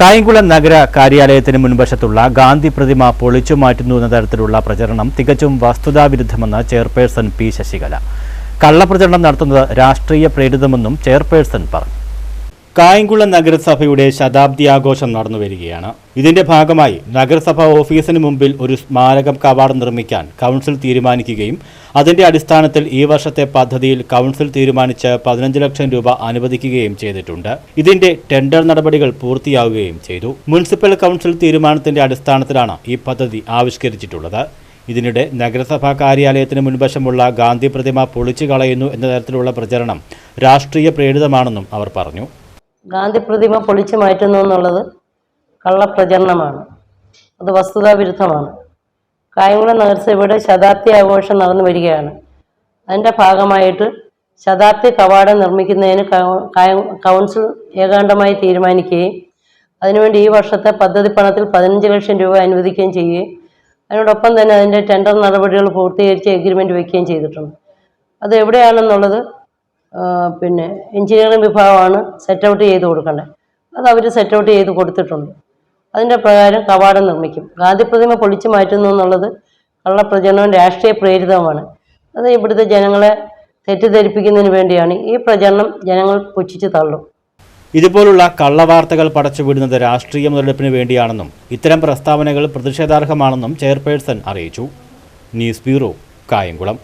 കായംകുളം നഗര കാര്യാലയത്തിന് മുൻവശത്തുള്ള ഗാന്ധി പ്രതിമ പൊളിച്ചു മാറ്റുന്നു എന്ന തരത്തിലുള്ള പ്രചരണം തികച്ചും വസ്തുതാവിരുദ്ധമെന്ന് ചെയർപേഴ്സൺ പി ശശികല. കള്ളപ്രചരണം നടത്തുന്നത് രാഷ്ട്രീയ പ്രേരിതമെന്നും ചെയർപേഴ്സൺ പറഞ്ഞു. കായംകുളം നഗരസഭയുടെ ശതാബ്ദി ആഘോഷം നടന്നു വരികയാണ് ഇതിന്റെ ഭാഗമായി നഗരസഭ ഓഫീസിന് മുമ്പിൽ ഒരു സ്മാരകം കവാടം നിർമ്മിക്കാൻ കൗൺസിൽ തീരുമാനിക്കുകയും അതിന്റെ അടിസ്ഥാനത്തിൽ ഈ വർഷത്തെ പദ്ധതിയിൽ കൗൺസിൽ തീരുമാനിച്ച് പതിനഞ്ച് ലക്ഷം രൂപ അനുവദിക്കുകയും ചെയ്തിട്ടുണ്ട്. ഇതിന്റെ ടെൻഡർ നടപടികൾ പൂർത്തിയാവുകയും ചെയ്തു. മുനിസിപ്പൽ കൗൺസിൽ തീരുമാനത്തിന്റെ അടിസ്ഥാനത്തിലാണ് ഈ പദ്ധതി ആവിഷ്കരിച്ചിട്ടുള്ളത്. ഇതിനിടെ നഗരസഭാ കാര്യാലയത്തിന് മുൻവശമുള്ള ഗാന്ധി പ്രതിമ പൊളിച്ചു കളയുന്നു എന്ന തരത്തിലുള്ള പ്രചരണം രാഷ്ട്രീയ പ്രേരിതമാണെന്നും അവർ പറഞ്ഞു. ഗാന്ധി പ്രതിമ പൊളിച്ചു മാറ്റുന്നു എന്നുള്ളത് കള്ളപ്രചരണമാണ്. അത് വസ്തുതാവിരുദ്ധമാണ്. കായംകുളം നഗരസഭയുടെ ശതാബ്ദി ആഘോഷം നടന്നു വരികയാണ്. അതിന്റെ ഭാഗമായിട്ട് ശതാബ്ദി കവാടം നിർമ്മിക്കുന്നതിന് കൗൺസിൽ ഏകാണ്ടമായി തീരുമാനിക്കുകയും അതിനുവേണ്ടി ഈ വർഷത്തെ പദ്ധതി പണത്തിൽ പതിനഞ്ച് ലക്ഷം രൂപ അനുവദിക്കുകയും ചെയ്യുകയും അതിനോടൊപ്പം തന്നെ അതിന്റെ ടെൻഡർ നടപടികൾ പൂർത്തീകരിച്ച് എഗ്രിമെന്റ് വയ്ക്കുകയും ചെയ്തിട്ടുണ്ട്. അത് എവിടെയാണെന്നുള്ളത് പിന്നെ എഞ്ചിനീയറിംഗ് വിഭാഗമാണ് സെറ്റ് ഔട്ട് ചെയ്ത് കൊടുക്കേണ്ടത് അത് അവർ സെറ്റ് ഔട്ട് ചെയ്ത് കൊടുത്തിട്ടുണ്ട്. അതിന്റെ പ്രകാരം കവാടം നിർമ്മിക്കും. ഗാന്ധി പ്രതിമ പൊളിച്ചു മാറ്റുന്നു എന്നുള്ളത് കള്ളപ്രചരണവും രാഷ്ട്രീയ പ്രേരിതവുമാണ് അത് ഇവിടുത്തെ ജനങ്ങളെ തെറ്റിദ്ധരിപ്പിക്കുന്നതിന് വേണ്ടിയാണ് ഈ പ്രചരണം ജനങ്ങൾ പുച്ഛിച്ച് തള്ളും. ഇതുപോലുള്ള കള്ളവാർത്തകൾ പടച്ചുവിടുന്നത് രാഷ്ട്രീയ മുതലെടുപ്പിന് വേണ്ടിയാണെന്നും ഇത്തരം പ്രസ്താവനകൾ പ്രതിഷേധാർഹമാണെന്നും ചെയർപേഴ്സൺ അറിയിച്ചു. News bureau Kayamkulam.